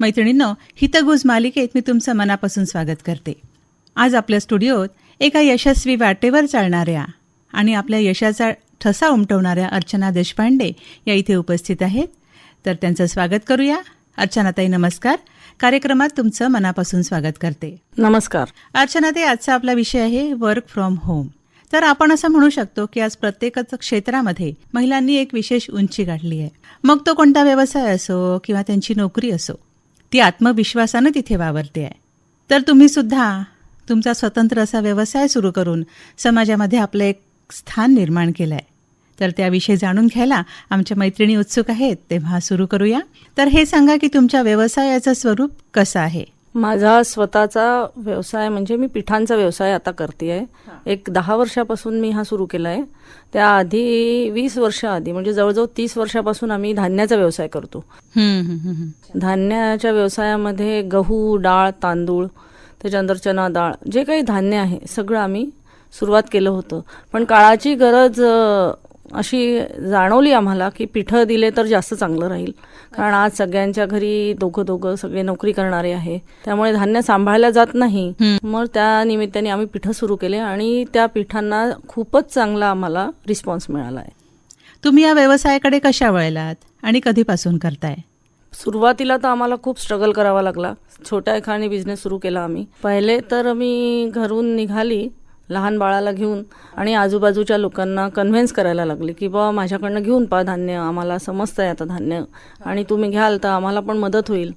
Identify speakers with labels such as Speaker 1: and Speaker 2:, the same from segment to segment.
Speaker 1: मैत्रिणींनो हितगुज मालिकेत मी तुमचं मनापासून स्वागत करते. आज आपल्या स्टुडिओत एका यशस्वी वाटेवर चालणाऱ्या आणि आपल्या यशाचा ठसा उमटवणाऱ्या अर्चना देशपांडे या इथे उपस्थित आहेत. तर त्यांचं स्वागत करूया. अर्चनाताई नमस्कार. कार्यक्रमात तुमचं मनापासून स्वागत करते.
Speaker 2: नमस्कार.
Speaker 1: अर्चनाताई आजचा आपला विषय आहे वर्क फ्रॉम होम तर आपण असं म्हणू शकतो की आज प्रत्येकच क्षेत्रामध्ये महिलांनी एक विशेष उंची गाठली आहे. मग तो कोणता व्यवसाय असो किंवा त्यांची नोकरी असो ती आत्मविश्वासानं तिथे वावरते आहे. तर तुम्ही सुद्धा तुमचा स्वतंत्र असा व्यवसाय सुरू करून समाजामध्ये आपलं एक स्थान निर्माण केलं आहे तर त्याविषयी जाणून घ्यायला आमच्या मैत्रिणी उत्सुक आहेत तेव्हा सुरू करूया. तर हे सांगा की तुमच्या व्यवसायाचं स्वरूप कसं आहे?
Speaker 2: माझा स्वतःचा व्यवसाय म्हणजे मी पिठांचा व्यवसाय आता करते आहे एक दहा वर्षापासून मी हा सुरू केला आहे त्याआधी वीस वर्ष आधी म्हणजे जवळजवळ तीस वर्षापासून आम्ही धान्याचा व्यवसाय करतो.
Speaker 1: हम्म, हम्म, हम्म.
Speaker 2: धान्याच्या व्यवसायामध्ये गहू डाळ तांदूळ त्याच्यानंतर चना डाळ जे काही धान्य आहे सगळं आम्ही सुरुवात केलं होतं. पण काळाची गरज अशी जाणवली आम्हाला की पिठं दिले तर जास्त चांगलं राहील. कारण आज सगळ्यांच्या घरी दोघं दोघं सगळे नोकरी करणारे आहे. त्यामुळे धान्य सांभाळल्या जात नाही. मग त्या निमित्ताने आम्ही पिठं सुरू केले आणि त्या पिठांना खूपच चांगला आम्हाला रिस्पॉन्स मिळाला आहे.
Speaker 1: तुम्ही या व्यवसायाकडे कशा वळलात आणि कधीपासून करताय?
Speaker 2: सुरुवातीला तर आम्हाला खूप स्ट्रगल करावा लागला. छोट्या एखादी बिझनेस सुरू केला आम्ही. पहिले तर मी घरून निघाली. लहान बाळाला घेऊन आणि आजूबाजूच्या लोकांना कन्व्हिन्स करायला लागले की बा माझ्याकडनं घेऊन पा धान्य आम्हाला समजतं आहे आता धान्य. आणि तुम्ही घ्याल तर आम्हाला पण मदत होईल.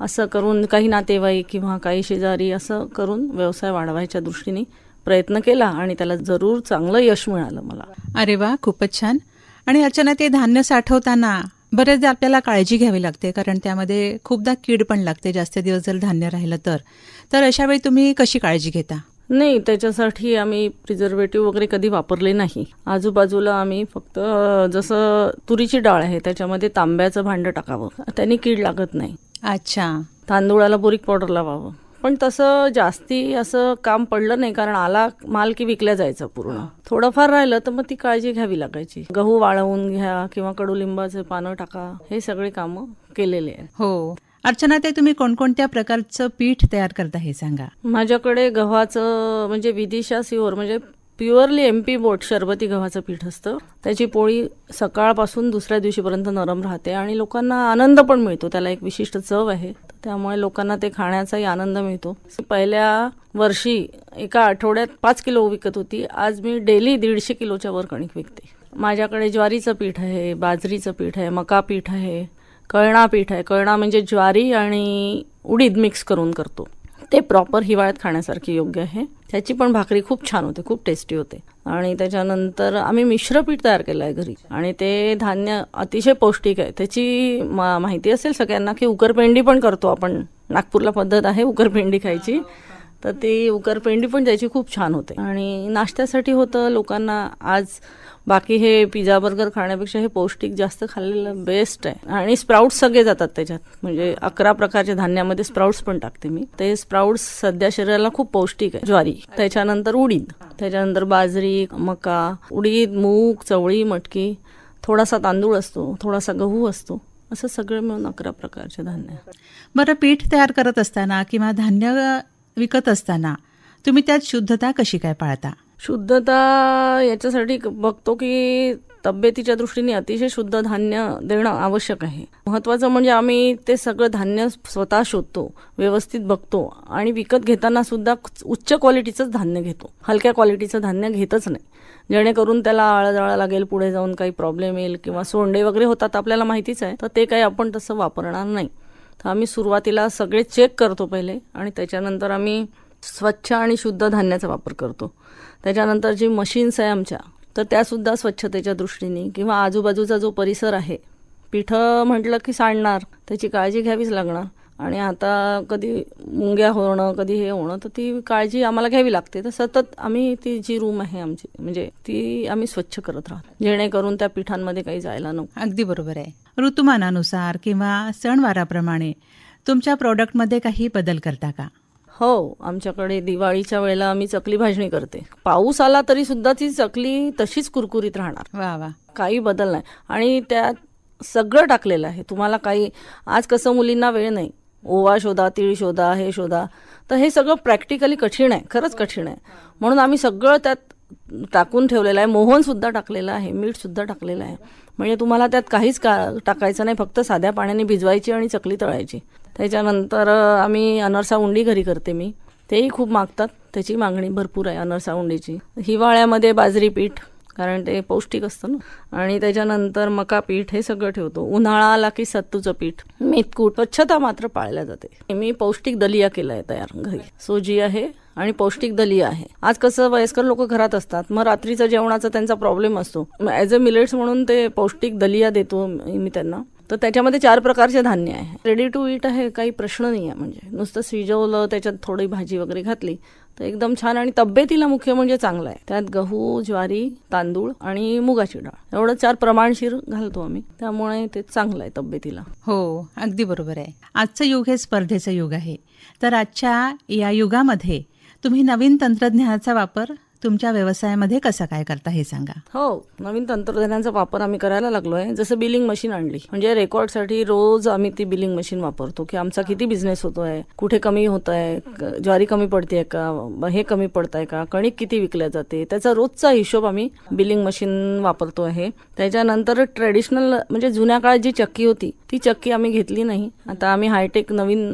Speaker 2: असं करून काही नातेवाईक किंवा काही शेजारी असं करून व्यवसाय वाढवायच्या दृष्टीने प्रयत्न केला आणि त्याला जरूर चांगलं यश मिळालं मला.
Speaker 1: अरे वा खूपच छान. आणि अर्चना ते धान्य साठवताना बरेचदा आपल्याला काळजी घ्यावी लागते कारण त्यामध्ये खूपदा कीड पण लागते जास्त दिवस जर धान्य राहिलं तर. तर अशा वेळी तुम्ही कशी काळजी घेता?
Speaker 2: नाही त्याच्यासाठी आम्ही प्रिझर्वेटिव्ह वगैरे कधी वापरले नाही. आजूबाजूला आम्ही फक्त जसं तुरीची डाळ आहे त्याच्यामध्ये तांब्याचं भांडं टाकावं. त्यांनी कीड लागत नाही.
Speaker 1: अच्छा.
Speaker 2: तांदूळाला बोरिक पावडर लावावं. पण तसं जास्ती असं काम पडलं नाही कारण आला माल की विकल्या जायचं पूर्ण. थोडंफार राहिलं तर मग ती काळजी घ्यावी लागायची. गहू वाळवून घ्या किंवा कडुलिंबाचे पानं टाका. हे सगळे कामं केलेले आहेत.
Speaker 1: हो. अर्चना ते तुम्ही कोणकोणत्या प्रकारचं पीठ तयार करता हे सांगा?
Speaker 2: माझ्याकडे गव्हाचं म्हणजे विदिशा सिओर म्हणजे प्युअरली एम पी बोट शरबती गव्हाचं पीठ असतं. त्याची पोळी सकाळपासून दुसऱ्या दिवशीपर्यंत नरम राहते आणि लोकांना आनंद पण मिळतो. त्याला एक विशिष्ट चव आहे. त्यामुळे लोकांना ते खाण्याचाही आनंद मिळतो. पहिल्या वर्षी एका आठवड्यात पाच किलो विकत होती. आज मी डेली दीडशे किलोच्या वर कणिक विकते. माझ्याकडे ज्वारीचं पीठ आहे बाजरीचं पीठ आहे मका पीठ आहे. कळणा पीठ आहे. कळणा म्हणजे ज्वारी आणि उडीद मिक्स करून करतो. ते प्रॉपर हिवाळ्यात खाण्यासारखी योग्य आहे. त्याची पण भाकरी खूप छान होते खूप टेस्टी होते. आणि त्याच्यानंतर आम्ही मिश्रपीठ तयार केलं आहे घरी. आणि ते धान्य अतिशय पौष्टिक आहे. त्याची मा- माहिती असेल सगळ्यांना की उकरपेंडी पण करतो आपण. नागपूरला पद्धत आहे उकरपेंडी खायची. तर ती उकरपेंडी पण त्याची खूप छान होते. आणि नाश्त्यासाठी होतं लोकांना आज बाकी हे पिझ्झा बर्गर खाण्यापेक्षा हे पौष्टिक जास्त खाल्लेलं बेस्ट आहे. आणि स्प्राऊट्स सगळे जातात त्याच्यात. म्हणजे अकरा प्रकारच्या धान्यामध्ये स्प्राउट्स पण टाकते मी. ते स्प्राऊट्स सध्या शरीराला खूप पौष्टिक आहे. ज्वारी त्याच्यानंतर उडीद त्याच्यानंतर बाजरी मका उडीद मूग चवळी मटकी थोडासा तांदूळ असतो थोडासा गहू असतो. असं सगळं मिळून अकरा प्रकारचे धान्य.
Speaker 1: बरं पीठ तयार करत असताना किंवा धान्य विकत असताना तुम्ही त्यात शुद्धता कशी काय पाळता?
Speaker 2: शुद्धता याच्यासाठी बघतो की तब्येतीच्या दृष्टीने अतिशय शुद्ध धान्य देणं आवश्यक आहे. महत्वाचं म्हणजे आम्ही ते सगळं धान्य स्वतः शोधतो व्यवस्थित बघतो आणि विकत घेताना सुद्धा उच्च क्वालिटीचंच धान्य घेतो. हलक्या क्वालिटीचं धान्य घेतच नाही. जेणेकरून त्याला आळाजाळा लागेल पुढे जाऊन काही प्रॉब्लेम येईल किंवा सोंडे वगैरे होतात आपल्याला माहितीच आहे. तर ते काही आपण तसं वापरणार नाही. तर आम्ही सुरुवातीला सगळे चेक करतो पहिले आणि त्याच्यानंतर आम्ही स्वच्छ आणि शुद्ध धान्याचा वापर करतो. त्याच्यानंतर जी मशीन्स आहे आमच्या तर त्यासुद्धा स्वच्छतेच्या दृष्टीने किंवा आजूबाजूचा जो परिसर आहे पिठं म्हटलं की सांडणार त्याची काळजी घ्यावीच लागणार. आणि आता कधी मुंग्या होणं कधी हे होणं तर ती काळजी आम्हाला घ्यावी लागते. तर सतत आम्ही ती जी रूम आहे आमची म्हणजे ती आम्ही स्वच्छ करत राहतो. जेणेकरून त्या पिठांमध्ये काही जायला नको.
Speaker 1: अगदी बरोबर आहे. ऋतुमानानुसार किंवा सणवाराप्रमाणे तुमच्या प्रोडक्टमध्ये काही बदल करता का?
Speaker 2: हो आमच्याकडे दिवाळीच्या वेळेला आम्ही चकली भाजणी करते. पाऊस आला तरी सुद्धा ती चकली तशीच कुरकुरीत राहणार.
Speaker 1: वा वा.
Speaker 2: काही बदल नाही. आणि त्यात सगळं टाकलेलं आहे. तुम्हाला काही आज कसं मुलींना वेळ नाही ओवा शोधा तीळ शोधा हे शोधा. तर हे सगळं प्रॅक्टिकली कठीण आहे खरंच कठीण आहे. म्हणून आम्ही सगळं त्यात टाकून ठेवलेलं आहे. मोहन सुद्धा टाकलेलं आहे मीठ सुद्धा टाकलेलं आहे. म्हणजे तुम्हाला त्यात काहीच का टाकायचं नाही फक्त साध्या पाण्याने भिजवायची आणि चकली तळायची. त्याच्यानंतर आम्ही अनरसा उंडी घरी करते मी. तेही खूप मागतात त्याची मागणी भरपूर आहे अनरसा उंडीची. हिवाळ्यामध्ये बाजरी पीठ कारण ते पौष्टिक असतं ना. आणि त्याच्यानंतर मका पीठ हे सगळं ठेवतो. उन्हाळा आला की सत्तूचं पीठ. मेथकूट स्वच्छता मात्र पाळल्या जाते. मी पौष्टिक दलिया केला आहे तयार घरी. सोजी आहे आणि पौष्टिक दलिया आहे. आज कसं वयस्कर लोक घरात असतात मग रात्रीचा जेवणाचा त्यांचा प्रॉब्लेम असतो. ॲज अ मिलेट्स म्हणून ते पौष्टिक दलिया देतो मी त्यांना. तर त्याच्यामध्ये चार प्रकारचे धान्य आहे. रेडी टू इट आहे काही प्रश्न नाही आहे म्हणजे. नुसतं शिजवलं त्याच्यात थोडी भाजी वगैरे घातली तर एकदम छान. आणि तब्येतीला मुख्य म्हणजे चांगलं आहे. त्यात गहू ज्वारी तांदूळ आणि मुगाची डाळ. एवढं चार प्रमाणशीर घालतो आम्ही. त्यामुळे ते चांगलं आहे तब्येतीला.
Speaker 1: हो अगदी बरोबर आहे. आजचं युग हे स्पर्धेचं युग आहे. तर आजच्या या युगामध्ये तुम्ही नवीन तंत्रज्ञानाचा वापर तुमच्या व्यवसायामध्ये कसा काय करता हे सांगा.
Speaker 2: हो नवीन तंत्रज्ञानाचा वापर आम्ही करायला लागलोय. जसं बिलिंग मशीन आणली. म्हणजे रेकॉर्डसाठी रोज आम्ही ती बिलिंग मशीन वापरतो की आमचा किती बिझनेस होतोय कुठे कमी होत आहे ज्वारी कमी पडते का हे कमी पडत आहे का कणिक किती विकल्या जाते त्याचा रोजचा हिशोब आम्ही बिलिंग मशीन वापरतो आहे. त्याच्यानंतर ट्रेडिशनल म्हणजे जुन्या काळात जी चक्की होती ती चक्की आम्ही घेतली नाही. आता आम्ही हायटेक नवीन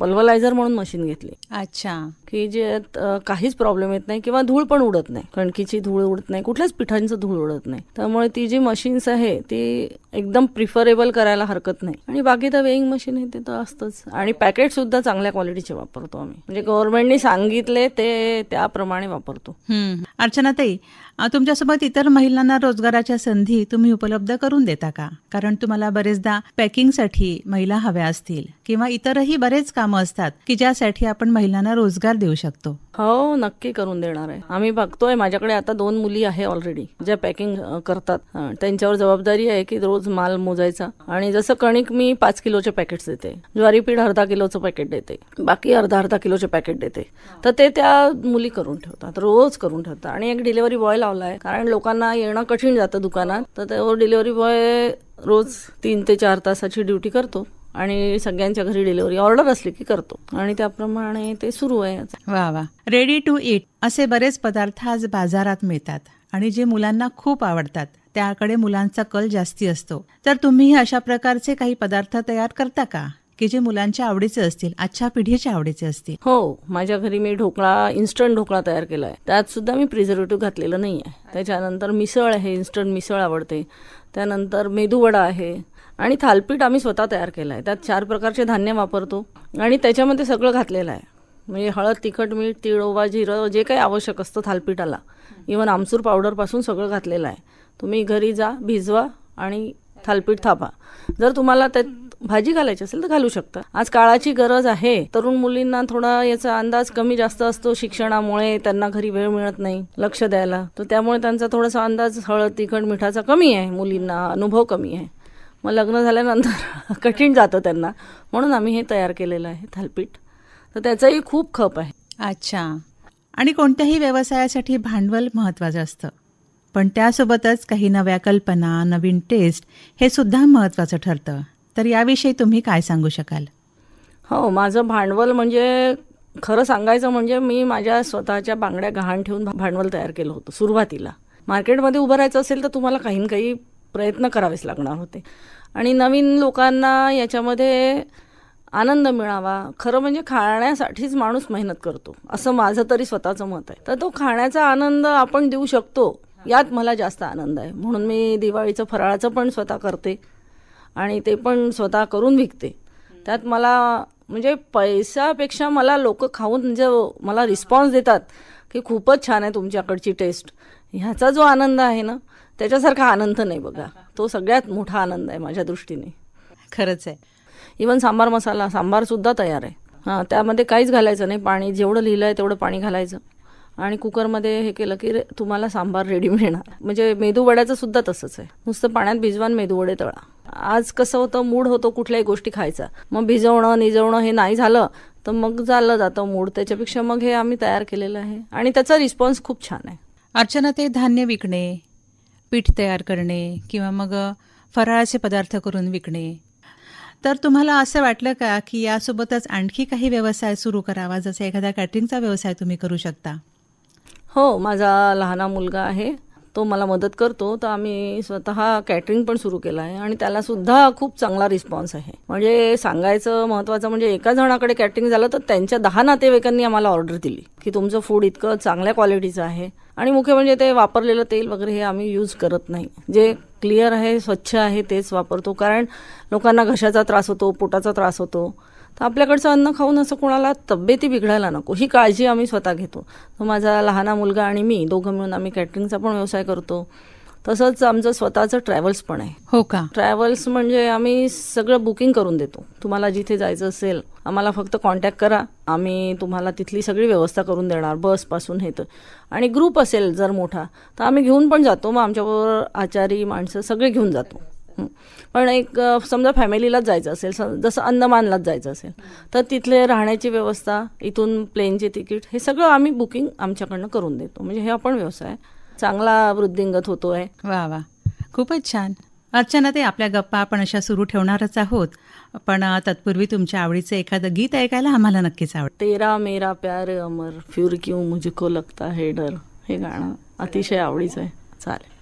Speaker 2: पल्वलायझर म्हणून मशीन घेतली.
Speaker 1: अच्छा.
Speaker 2: की जे काहीच प्रॉब्लेम येत नाही किंवा धूळ पण उडत नाही. कणकीची धूळ उडत नाही. कुठल्याच पिठांचं धूळ उडत नाही. त्यामुळे ती जी मशीन्स आहे ती एकदम प्रिफरेबल करायला हरकत नाही. आणि बाकी तर वेईंग मशीन आहे ते तर असतंच. आणि पॅकेट सुद्धा चांगल्या क्वालिटीचे वापरतो आम्ही. म्हणजे गव्हर्नमेंटने सांगितले ते त्याप्रमाणे वापरतो.
Speaker 1: हम्म. अर्चनाताई अ, तुमच्यासोबत इतर महिलांना रोजगाराच्या संधी तुम्ही उपलब्ध करून देता का? कारण तुम्हाला बरेचदा पॅकिंगसाठी महिला हव्या असतील किंवा इतरही बरेच कामं असतात की ज्यासाठी आपण महिलांना रोजगार देऊ शकतो.
Speaker 2: हो नक्की करून देणार आहे. आम्ही बघतोय माझ्याकडे आता दोन मुली आहे ऑलरेडी ज्या पॅकिंग करतात. त्यांच्यावर जबाबदारी आहे की रोज माल मोजायचा. आणि जसं कणिक मी पाच किलोचे पॅकेट्स देते. ज्वारी पीठ अर्धा किलोचं पॅकेट देते. बाकी अर्धा अर्धा किलोचे पॅकेट देते. तर ते त्या मुली करून ठेवतात रोज करून ठेवतात. आणि एक डिलिव्हरी बॉय लावलाय. कारण लोकांना येणं कठीण जातं दुकानात. तर तो डिलिव्हरी बॉय रोज तीन ते चार तासाची ड्युटी करतो. आणि सगळ्यांच्या घरी डिलिव्हरी ऑर्डर असली की करतो. आणि त्याप्रमाणे ते सुरू आहे.
Speaker 1: वा वा. रेडी टू इट असे बरेच पदार्थ आज बाजारात मिळतात. आणि जे मुलांना खूप आवडतात. त्याकडे मुलांचा कल जास्ती असतो. तर तुम्ही अशा प्रकारचे काही पदार्थ तयार करता का? की जे मुलांच्या आवडीचे असतील आजच्या पिढीच्या आवडीचे असतील?
Speaker 2: हो माझ्या घरी मी ढोकळा इन्स्टंट ढोकळा तयार केला आहे त्यात सुद्धा मी प्रिझर्वेटिव्ह घातलेलं नाही आहे त्याच्यानंतर मिसळ आहे इन्स्टंट मिसळ आवडते. त्यानंतर मेदूवडा आहे. आणि थालपीठ आम्ही स्वतः तयार केलं आहे त्यात चार प्रकारचे धान्य वापरतो. आणि त्याच्यामध्ये सगळं घातलेलं आहे. म्हणजे हळद तिखट मीठ तीळ ओवा जिरं जे काही आवश्यक असतं थालपीठाला. इवन आमसूर पावडरपासून सगळं घातलेलं आहे. तुम्ही घरी जा भिजवा आणि थालपीठ थापा. जर तुम्हाला त्यात भाजी घालायची असेल तर घालू शकता. आज काळाची गरज आहे. तरुण मुलींना थोडा याचा अंदाज कमी जास्त असतो शिक्षणामुळे. त्यांना घरी वेळ मिळत नाही लक्ष द्यायला. तर त्यामुळे त्यांचा थोडासा अंदाज हळद तिखट मिठाचा कमी आहे. मुलींना अनुभव कमी आहे. मग लग्न झाल्यानंतर कठीण जातं त्यांना. म्हणून आम्ही हे तयार केलेलं आहे थालपीठ. तर त्याचाही खूप खप आहे.
Speaker 1: अच्छा. आणि कोणत्याही व्यवसायासाठी भांडवल महत्वाचं असतं? पण त्यासोबतच काही नव्या कल्पना नवीन टेस्ट हे सुद्धा महत्वाचं ठरतं. तर याविषयी तुम्ही काय सांगू शकाल?
Speaker 2: हो माझं भांडवल म्हणजे खरं सांगायचं म्हणजे मी माझ्या स्वतःच्या बांगड्या गहाण ठेवून भांडवल तयार केलं होतं सुरुवातीला. मार्केटमध्ये उभं राहायचं असेल तर तुम्हाला काही ना काही प्रयत्न करावेच लागणार होते. आणि नवीन लोकांना याच्यामध्ये आनंद मिळावा. खरं म्हणजे खाण्यासाठीच माणूस मेहनत करतो. असं माझं तरी स्वतःचं मत आहे. तर तो खाण्याचा आनंद आपण देऊ शकतो. यात मला जास्त आनंद आहे. म्हणून मी दिवाळीचं फराळाचं पण स्वतः करते आणि ते पण स्वतः करून विकते. त्यात मला म्हणजे पैशापेक्षा मला लोक खाऊन जे मला रिस्पॉन्स देतात की खूपच छान आहे तुमच्याकडची टेस्ट ह्याचा जो आनंद आहे ना त्याच्यासारखा आनंद नाही बघा. तो सगळ्यात मोठा आनंद आहे माझ्या दृष्टीने.
Speaker 1: खरंच आहे.
Speaker 2: इवन सांबार मसाला सांबार सुद्धा तयार आहे. हां त्यामध्ये काहीच घालायचं नाही. पाणी जेवढं लिहिलं आहे तेवढं पाणी घालायचं. आणि कुकरमध्ये हे केलं की तुम्हाला सांबार रेडी मिळणार. म्हणजे मेदू वड्याचं सुद्धा तसंच आहे. नुसतं पाण्यात भिजवान मेदू वडे तळा. आज कसं होतं मूड होतो कुठल्याही गोष्टी खायचा. मग भिजवणं निजवणं हे नाही झालं तर मग झालं जातं मूड. त्याच्यापेक्षा मग हे आम्ही तयार केलेलं आहे. आणि त्याचा रिस्पॉन्स खूप छान आहे.
Speaker 1: अर्चना ते धान्य विकणे पीठ तयार करणे किंवा मग फराळाचे पदार्थ करून विकणे. तर तुम्हाला असं वाटलं का की यासोबतच आणखी काही व्यवसाय सुरू करावा जसं एखादा कॅटरिंगचा व्यवसाय तुम्ही करू शकता?
Speaker 2: हो माझा लहाना मुलगा आहे. तो मला मदत करतो. तर आम्ही स्वतः कॅटरिंग पण सुरू केलं आहे. आणि त्याला सुद्धा खूप चांगला रिस्पॉन्स आहे. म्हणजे सांगायचं महत्त्वाचं म्हणजे एका जणाकडे कॅटरिंग झालं तर त्यांच्या दहा नातेवाईकांनी आम्हाला ऑर्डर दिली. की तुमचं फूड इतकं चांगल्या क्वालिटीचं आहे. आणि मुख्य म्हणजे ते वापरलेलं तेल वगैरे हे आम्ही यूज करत नाही. जे क्लिअर आहे स्वच्छ आहे तेच वापरतो. कारण लोकांना घशाचा त्रास होतो पोटाचा त्रास होतो. तर आपल्याकडचं अन्न खाऊन असं कोणाला तब्येती बिघडायला नको. ही काळजी आम्ही स्वतः घेतो. तर माझा लहाना मुलगा आणि मी दोघं मिळून आम्ही कॅटरिंगचा पण व्यवसाय करतो. तसंच आमचं स्वतःचं ट्रॅव्हल्स पण आहे.
Speaker 1: हो का?
Speaker 2: ट्रॅव्हल्स म्हणजे आम्ही सगळं बुकिंग करून देतो. तुम्हाला जिथे जायचं असेल आम्हाला फक्त कॉन्टॅक्ट करा. आम्ही तुम्हाला तिथली सगळी व्यवस्था करून देणार बसपासून हे तर. आणि ग्रुप असेल जर मोठा तर आम्ही घेऊन पण जातो. मग आमच्याबरोबर आचारी माणसं सगळे घेऊन जातो. पण एक समजा फॅमिलीलाच जायचं असेल स- जसं अंदमानलाच जायचं असेल तर तिथले राहण्याची व्यवस्था इथून प्लेनचे तिकीट हे सगळं आम्ही बुकिंग आमच्याकडनं करून देतो. म्हणजे हे आपण व्यवसाय चांगला वृद्धिंगत होतोय.
Speaker 1: वा वा. खूपच छान. अर्चना ते आपल्या गप्पा आपण अशा सुरू ठेवणारच आहोत. पण तत्पूर्वी तुमच्या आवडीचं एखादं गीत ऐकायला आम्हाला नक्कीच आवडेल.
Speaker 2: तेरा मेरा प्यार अमर फिर क्यों मुझको लगता है डर? हे गाणं अतिशय आवडीचं आहे. चालेल.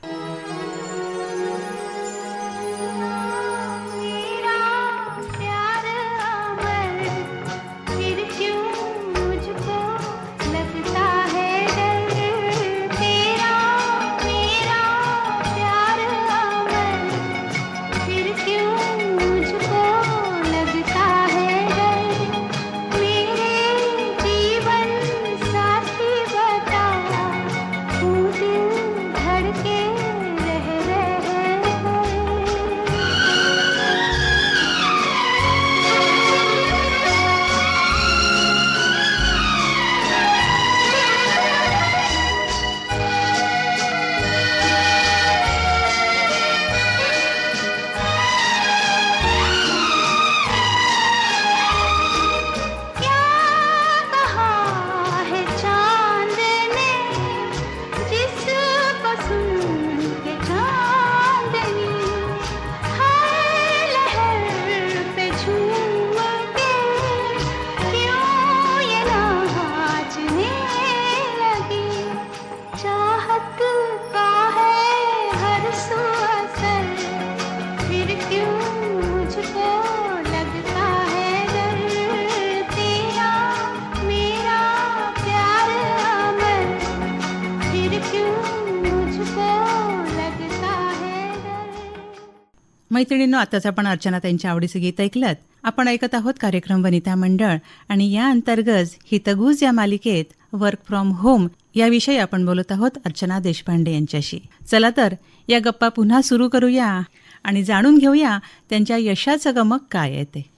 Speaker 1: मैत्रिणींनो आताच आपण अर्चना त्यांच्या आवडीचं गीत ऐकलं आपण ऐकत आहोत कार्यक्रम वनिता मंडळ आणि या अंतर्गत हितगुज या मालिकेत वर्क फ्रॉम होम याविषयी आपण बोलत आहोत अर्चना देशपांडे यांच्याशी. चला तर या गप्पा पुन्हा सुरू करूया आणि जाणून घेऊया त्यांच्या यशाचं गमक काय आहे ते.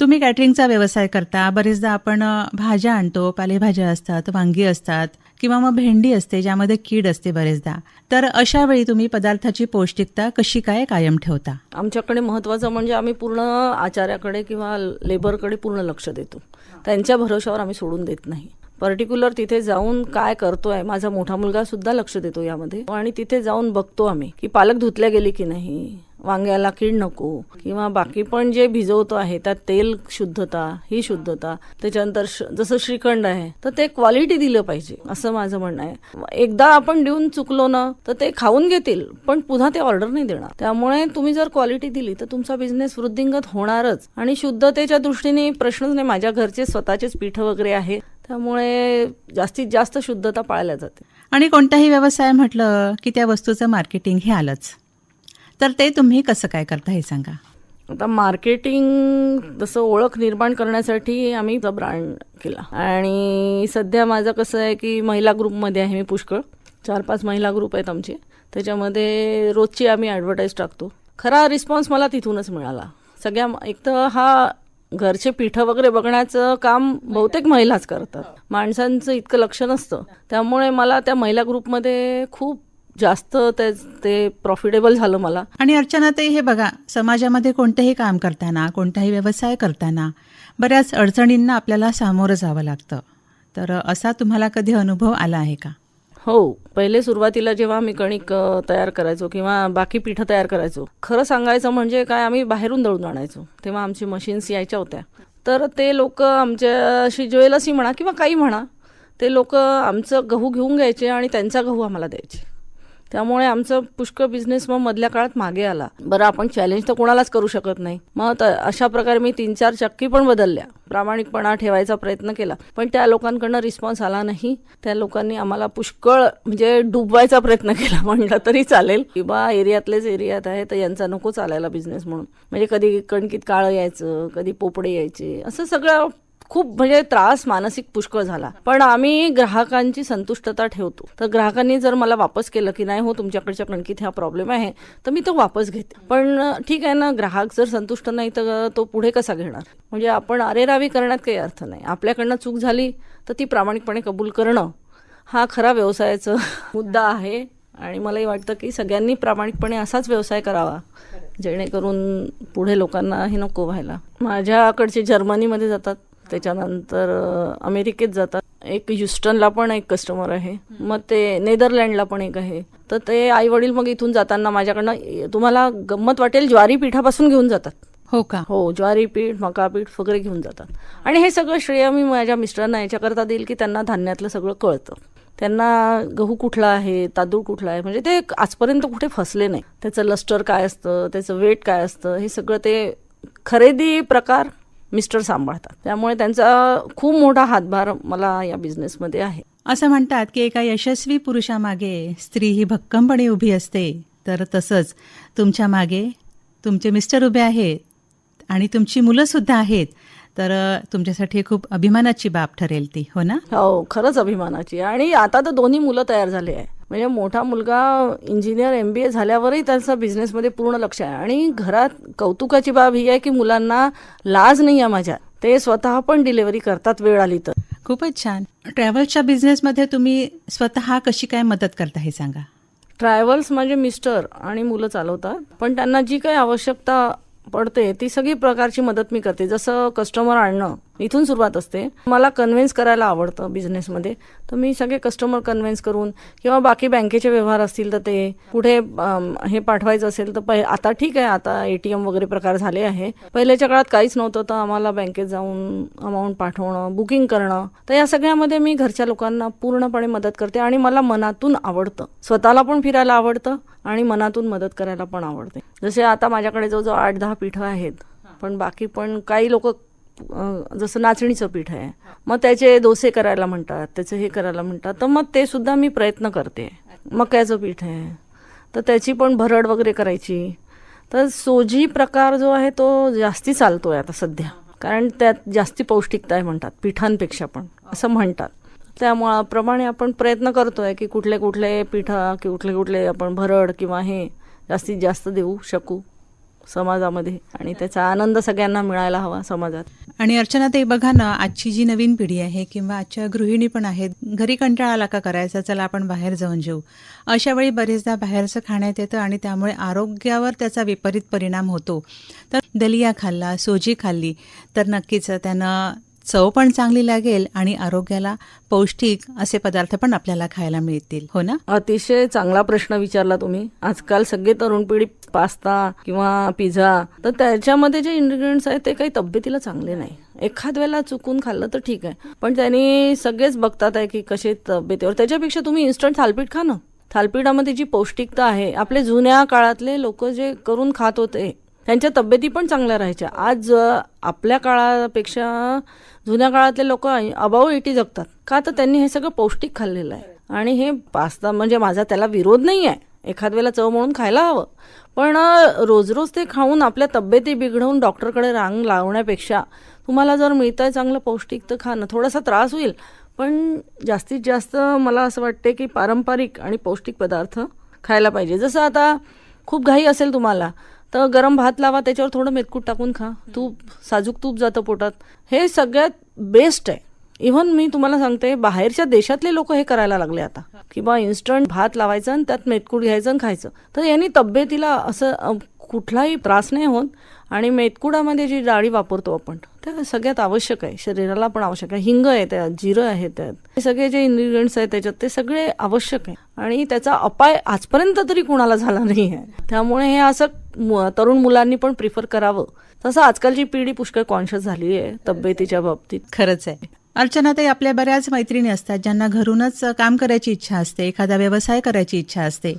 Speaker 1: तुम्ही कॅटरिंगचा व्यवसाय करता बरेचदा आपण भाज्या आणतो पालेभाज्या असतात वांगी असतात किंवा मग भेंडी असते ज्यामध्ये कीड असते बरेचदा. तर अशा वेळी तुम्ही पदार्थाची पौष्टिकता कशी काय कायम ठेवता?
Speaker 2: आमच्याकडे महत्वाचं म्हणजे आम्ही पूर्ण आचार्याकडे किंवा लेबरकडे पूर्ण लक्ष देतो. त्यांच्या भरोशावर आम्ही सोडून देत नाही. पर्टिक्युलर तिथे जाऊन काय करतोय माझा मोठा मुलगा सुद्धा लक्ष देतो यामध्ये. आणि तिथे जाऊन बघतो आम्ही की पालक धुतल्या गेली की नाही वांग्याला कीड नको. किंवा बाकी पण जे भिजवतो आहे त्यात तेल शुद्धता ही शुद्धता. त्याच्यानंतर श- जसं श्रीखंड आहे तर ते क्वालिटी दिलं पाहिजे असं माझं म्हणणं आहे. एकदा आपण देऊन चुकलो ना तर ते खाऊन घेतील पण पुन्हा ते ऑर्डर नाही देणार. त्यामुळे तुम्ही जर क्वालिटी दिली तर तुमचा बिझनेस वृद्धिंगत होणारच. आणि शुद्धतेच्या दृष्टीने प्रश्नच नाही माझ्या घरचे स्वतःचेच पीठ वगैरे आहे त्यामुळे जास्तीत जास्त शुद्धता पाळल्या जाते.
Speaker 1: आणि कोणताही व्यवसाय म्हटलं की त्या वस्तूचं मार्केटिंग हे आलंच. तर ते तुम्ही कसं काय करता हे सांगा.
Speaker 2: आता मार्केटिंग जसं ओळख निर्माण करण्यासाठी आम्ही ब्रँड केला. आणि सध्या माझं कसं आहे की महिला ग्रुपमध्ये आहे मी पुष्कळ. चार पाच महिला ग्रुप आहेत आमचे. त्याच्यामध्ये रोजची आम्ही ॲडव्हर्टाईज टाकतो. खरा रिस्पॉन्स मला तिथूनच मिळाला. सगळ्या एक तर हा घरचे पिठं वगैरे बघण्याचं काम बहुतेक महिलाच करतात. माणसांचं इतकं लक्ष नसतं. त्यामुळे मला त्या महिला ग्रुपमध्ये खूप जास्त ते ते प्रॉफिटेबल झालं मला.
Speaker 1: आणि अर्चना ते हे बघा समाजामध्ये कोणतेही काम करताना कोणताही व्यवसाय करताना बऱ्याच अडचणींना आपल्याला सामोरं जावं लागतं. तर असा तुम्हाला कधी अनुभव आला आहे का?
Speaker 2: हो पहिले सुरुवातीला जेव्हा आम्ही कणिक तयार करायचो किंवा बाकी पिठं तयार करायचो खरं सांगायचं म्हणजे काय आम्ही बाहेरून दळून आणायचो तेव्हा आमची मशीन्स यायच्या होत्या. तर ते लोक आमच्याशी ज्वेलर्सही म्हणा किंवा काही म्हणा ते लोक आमचं गहू घेऊन घ्यायचे आणि त्यांचा गहू आम्हाला द्यायचे. त्यामुळे आमचं पुष्कळ बिझनेस मग मधल्या काळात मागे आला. बरं आपण चॅलेंज तर कोणालाच करू शकत नाही. मग अशा प्रकारे मी तीन चार चक्की पण बदलल्या. प्रामाणिकपणा ठेवायचा प्रयत्न केला. पण त्या लोकांकडनं रिस्पॉन्स आला नाही. त्या लोकांनी आम्हाला पुष्कळ म्हणजे डुबवायचा प्रयत्न केला. म्हणलं तरी चालेल. की बा एरियातलेच एरियात आहे तर यांचा नको चालायला बिझनेस म्हणून. म्हणजे कधी कणकीत काळं यायचं कधी पोपडे यायचे असं सगळं खूप म्हणजे त्रास मानसिक पुष्कळ झाला. पण आम्ही ग्राहकांची संतुष्टता ठेवतो. तर ग्राहकांनी जर मला वापस केलं की नाही हो तुमच्याकडच्या कणकीत हा प्रॉब्लेम आहे तर मी तो वापस घेते. पण ठीक आहे ना ग्राहक जर संतुष्ट नाही तर तो पुढे कसा घेणार? म्हणजे आपण अरेरावी करण्यात काही अर्थ नाही. आपल्याकडनं चूक झाली तर ती प्रामाणिकपणे कबूल करणं हा खरा व्यवसायाचा मुद्दा आहे. आणि मलाही वाटतं की सगळ्यांनी प्रामाणिकपणे असाच व्यवसाय करावा जेणेकरून पुढे लोकांना हे नको व्हायला. माझ्याकडचे जर्मनीमध्ये जातात. त्याच्यानंतर अमेरिकेत जातात. एक ह्युस्टनला पण एक कस्टमर आहे. मग ते नेदरलँडला पण एक आहे. तर ते आई वडील मग इथून जाताना माझ्याकडनं तुम्हाला गंमत वाटेल ज्वारी पिठापासून घेऊन जातात.
Speaker 1: हो का?
Speaker 2: हो ज्वारी पीठ मका पीठ वगैरे घेऊन जातात. आणि हे सगळं श्रेय मी माझ्या मिस्टरांना याच्याकरता देईल की त्यांना धान्यातलं सगळं कळतं. त्यांना गहू कुठला आहे तांदूळ कुठला आहे म्हणजे ते आजपर्यंत कुठे फसले नाही. त्याचं लस्टर काय असतं त्याचं वेट काय असतं हे सगळं ते खरेदी प्रकार मिस्टर सांभाळतात. त्यामुळे त्यांचा खूप मोठा हातभार मला या बिझनेसमध्ये आहे.
Speaker 1: असं म्हणतात की एका यशस्वी पुरुषामागे स्त्री ही भक्कमपणे उभी असते. तर तसंच तुमच्या मागे तुमचे मिस्टर उभे आहेत आणि तुमची मुलं सुद्धा आहेत. तर तुमच्यासाठी खूप अभिमानाची बाब ठरेल ती हो ना?
Speaker 2: हो खरंच अभिमानाची. आणि आता तर दोन्ही मुलं तयार झाले आहे. म्हणजे मोठा मुलगा इंजिनियर एम बी ए झाल्यावरही त्यांचं बिझनेसमध्ये पूर्ण लक्ष आहे. आणि घरात कौतुकाची बाब ही आहे की मुलांना लाज नाही आहे माझ्या ते स्वतः पण डिलिव्हरी करतात वेळ आली तर.
Speaker 1: खूपच छान. ट्रॅव्हल्सच्या बिझनेसमध्ये तुम्ही स्वतः कशी काय मदत करता हे सांगा.
Speaker 2: ट्रॅव्हल्स माझे मिस्टर आणि मुलं चालवतात. पण त्यांना जी काही आवश्यकता पडते ती सगळी प्रकारची मदत मी करते. जसं कस्टमर आणणं इथून सुरुवात असते. मला कन्व्हिन्स करायला आवडतं बिझनेसमध्ये तर मी सगळे कस्टमर कन्व्हिन्स करून किंवा बाकी बँकेचे व्यवहार असतील तर ते कुठे हे पाठवायचं असेल तर आता ठीक आहे आता एटीएम वगैरे प्रकार झाले आहे. पहिल्याच्या काळात काहीच नव्हतं तर आम्हाला बँकेत जाऊन अमाऊंट पाठवणं बुकिंग करणं. तर या सगळ्यामध्ये मी घरच्या लोकांना पूर्णपणे मदत करते आणि मला मनातून आवडतं. स्वतःला पण फिरायला आवडतं आणि मनातून मदत करायला पण आवडते. जसे आता माझ्याकडे जवळजवळ आठ दहा पीठं आहेत. पण बाकी पण काही लोक जसं नाचणीचं पीठ आहे मग त्याचे डोसे करायला म्हणतात त्याचं हे करायला म्हणतात तर मग ते सुद्धा मी प्रयत्न करते. मक्याचं पीठ आहे तर त्याची पण भरड वगैरे करायची. तर सोजी प्रकार जो आहे तो जास्ती आहे आता सध्या कारण त्यात जास्ती पौष्टिकता आहे म्हणतात पिठांपेक्षा पण असं म्हणतात. त्यामुळाप्रमाणे आपण प्रयत्न करतोय की कुठले कुठले पिठा की कुठले कुठले आपण भरड किंवा हे जास्तीत जास्त देऊ शकू. समाजामध्ये आणि त्याचा आनंद सगळ्यांना मिळायला हवा समाजात.
Speaker 1: आणि अर्चना ते बघा ना आजची जी नवीन पिढी आहे किंवा आजच्या गृहिणी पण आहेत घरी कंटाळा आला का करायचा? चला आपण बाहेर जाऊन जेऊ. अशा वेळी बरेचदा बाहेरचं खाण्यात येतं आणि त्यामुळे आरोग्यावर त्याचा विपरीत परिणाम होतो. तर दलिया खाल्ला सोजी खाल्ली तर नक्कीच त्यानं चव पण चांगली लागेल आणि आरोग्याला पौष्टिक असे पदार्थ पण आपल्याला खायला मिळतील. हो ना?
Speaker 2: अतिशय चांगला प्रश्न विचारला तुम्ही. आजकाल सगळे तरुण पिढी पास्ता किंवा पिझ्झा तर त्याच्यामध्ये जे इन्ग्रेडियंट्स आहेत ते काही तब्येतीला चांगले नाही. एखाद वेळेला चुकून खाल्लं तर ठीक आहे. पण त्यांनी सगळेच बघतात आहे की कसे तब्येतीवर. त्याच्यापेक्षा तुम्ही इन्स्टंट थालपीठ खा ना. थालपीठामध्ये जी पौष्टिकता आहे आपले जुन्या काळातले लोक जे करून खात होते त्यांच्या तब्येती पण चांगल्या राहायच्या. आज आपल्या काळापेक्षा जुन्या काळातले लोक अबाऊ एटी जगतात. का तर त्यांनी हे सगळं पौष्टिक खाल्लेलं आहे. आणि हे पास्ता म्हणजे माझा त्याला विरोध नाही आहे एखाद वेळेला चव म्हणून खायला हवं. पण रोज रोज ते खाऊन आपल्या तब्येती बिघडवून डॉक्टरकडे रांग लावण्यापेक्षा तुम्हाला जर मिळतंय चांगलं पौष्टिक तर खाणं थोडासा त्रास होईल. पण जास्तीत जास्त मला असं वाटते की पारंपरिक आणि पौष्टिक पदार्थ खायला पाहिजे. जसं आता खूप घाई असेल तुम्हाला. तर गरम भात लावा त्याच्यावर थोडं मेतकूट टाकून खा. तूप साजूक तूप जातं पोटात. हे सगळ्यात बेस्ट आहे. इव्हन मी तुम्हाला सांगते बाहेरच्या देशातले लोक हे करायला लागले आता. की बा इन्स्टंट भात लावायचं आणि त्यात मेतकूट घ्यायचं आणि खायचं. तर यांनी तब्येतीला असं कुठलाही त्रास नाही होत. आणि मेतकुडामध्ये जी डाळी वापरतो आपण त्या सगळ्यात आवश्यक आहे. शरीराला पण आवश्यक आहे. हिंग आहे त्यात जिरं आहे त्यात. हे सगळे जे इन्ग्रेडियंट्स आहेत त्याच्यात ते सगळे आवश्यक आहे. आणि त्याचा अपाय आजपर्यंत तरी कुणाला झाला नाही आहे त्यामुळे हे असं तरुण मुलांनी पण प्रिफर करावं. तसं आजकालची पिढी पुष्कळ कॉन्शियस झाली आहे तब्येतीच्या बाबतीत.
Speaker 1: खरंच आहे. अर्चनाताई आपल्या बऱ्याच मैत्रिणी असतात ज्यांना घरूनच काम करायची इच्छा असते एखादा व्यवसाय करायची इच्छा असते.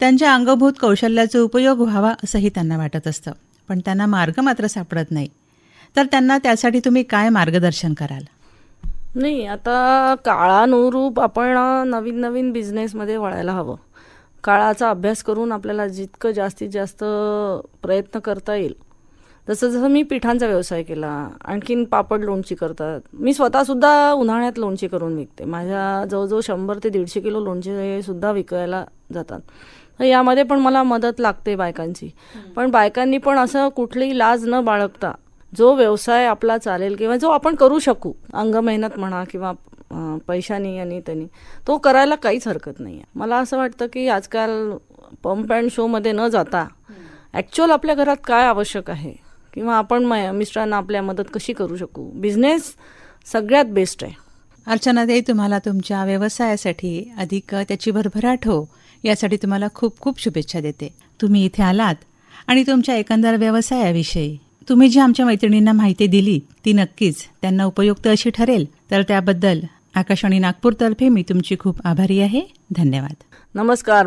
Speaker 1: त्यांच्या अंगभूत कौशल्याचा उपयोग व्हावा असंही त्यांना वाटत असतं. पण त्यांना मार्ग मात्र सापडत नाही. तर त्यांना त्यासाठी तुम्ही काय मार्गदर्शन कराल?
Speaker 2: नाही आता काळानुरूप आपण नवीन नवीन बिझनेसमध्ये वळायला हवं. काळाचा अभ्यास करून आपल्याला जितकं जास्तीत जास्त प्रयत्न करता येईल. जसं जसं मी पिठांचा व्यवसाय केला. आणखीन पापड लोणची करतात. मी स्वतःसुद्धा उन्हाळ्यात लोणची करून विकते. माझ्या जवळजवळ शंभर ते दीडशे किलो लोणचे सुद्धा विकायला जातात. तर यामध्ये पण मला मदत लागते बायकांची. पण बायकांनी पण असं कुठलीही लाज न बाळगता जो व्यवसाय आपला चालेल किंवा जो आपण करू शकू अंग मेहनत म्हणा किंवा पैशानी आणि त्यांनी. तो करायला काहीच हरकत नाही आहे मला असं वाटतं की आजकाल पंप अँड शोमध्ये न जाता ॲक्च्युअल आपल्या घरात काय आवश्यक आहे? किंवा आपण मिस्टरांना आपल्या मदत कशी करू शकू? बिझनेस सगळ्यात बेस्ट आहे.
Speaker 1: अर्चना देई तुम्हाला तुमच्या व्यवसायासाठी अधिक त्याची भरभराट हो यासाठी तुम्हाला खूप खूप शुभेच्छा देते. तुम्ही इथे आलात आणि तुमच्या एकंदर व्यवसायाविषयी तुम्ही जी आमच्या मैत्रिणींना माहिती दिली ती नक्कीच त्यांना उपयुक्त अशी ठरेल. तर त्याबद्दल आकाशवाणी नागपूरतर्फे मी तुमची खूप आभारी आहे. धन्यवाद.
Speaker 2: नमस्कार.